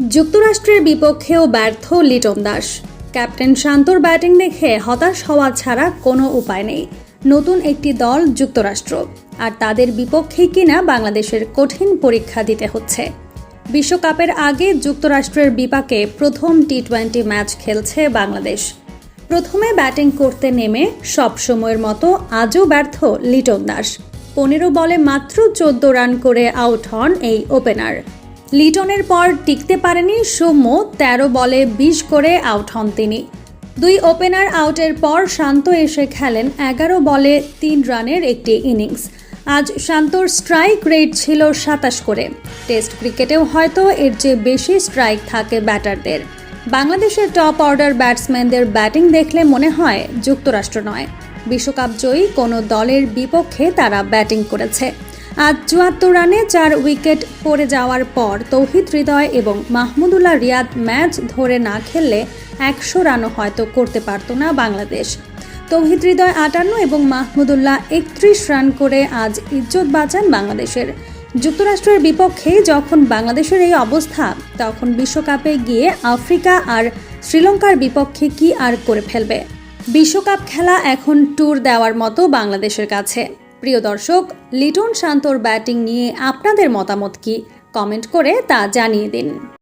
যুক্তরাষ্ট্রের বিপক্ষেও ব্যর্থ লিটন দাস। ক্যাপ্টেন শান্তর ব্যাটিং দেখে হতাশ হওয়া ছাড়া কোনো উপায় নেই। নতুন একটি দল যুক্তরাষ্ট্র। আর তাদের বিপক্ষে কিনা বাংলাদেশের কঠিন পরীক্ষা দিতে হচ্ছে। বিশ্বকাপের আগে যুক্তরাষ্ট্রের বিপাকে প্রথম টি টোয়েন্টি ম্যাচ খেলছে বাংলাদেশ। প্রথমে ব্যাটিং করতে নেমে সব সময়ের মতো আজও ব্যর্থ লিটন দাস। পনেরো বলে মাত্র চোদ্দ রান করে আউট হন এই ওপেনার। লিটনের পর টিকতে পারেনি সৌম্য, তেরো বলে বিশ করে আউট হন তিনি। দুই ওপেনার আউটের পর শান্ত এসে খেলেন এগারো বলে তিন রানের একটি ইনিংস। আজ শান্তর স্ট্রাইক রেট ছিল সাতাশ করে। টেস্ট ক্রিকেটেও হয়তো এর চেয়ে বেশি স্ট্রাইক থাকে ব্যাটারদের। বাংলাদেশের টপ অর্ডার ব্যাটসম্যানদের ব্যাটিং দেখলে মনে হয় যুক্তরাষ্ট্র নয়। বিশ্বকাপ জয়ী কোনো দলের বিপক্ষে তারা ব্যাটিং করেছে। আজ চুয়াত্তর রানে চার উইকেট পড়ে যাওয়ার পর তৌহিদ হৃদয় এবং মাহমুদুল্লাহ রিয়াদ ম্যাচ ধরে না খেললে একশো রানও হয়তো করতে পারত না বাংলাদেশ। তৌহিদ হৃদয় আটান্ন এবং মাহমুদুল্লাহ একত্রিশ রান করে আজ ইজ্জত বাঁচান বাংলাদেশের। যুক্তরাষ্ট্রের বিপক্ষে যখন বাংলাদেশের এই অবস্থা, তখন বিশ্বকাপে গিয়ে আফ্রিকা আর শ্রীলঙ্কার বিপক্ষে কি আর করে ফেলবে? বিশ্বকাপ খেলা এখন ট্যুর দেওয়ার মতো বাংলাদেশের কাছে। প্রিয় দর্শক লিটন শান্তর ব্যাটিং নিয়ে আপনাদের মতামত কি? কমেন্ট করে তা জানিয়ে দিন।